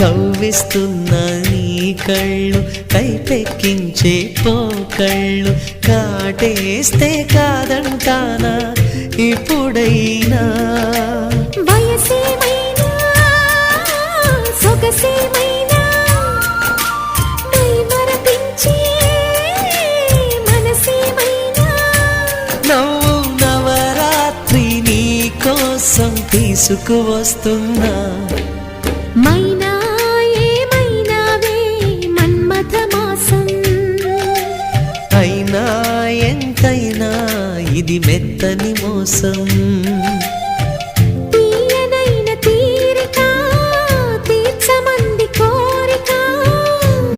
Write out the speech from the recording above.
కవ్విస్తున్న నీ కళ్ళు పోకళ్ళు కాటేస్తే కాదంటానా? ఇప్పుడైనా వయసేమైనా? సొగసే తీసుకువస్తున్నా. మైనా ఏమైనావే మన్మథ మాసం అయినా ఎంతైనా ఇది మెత్తని మోసం.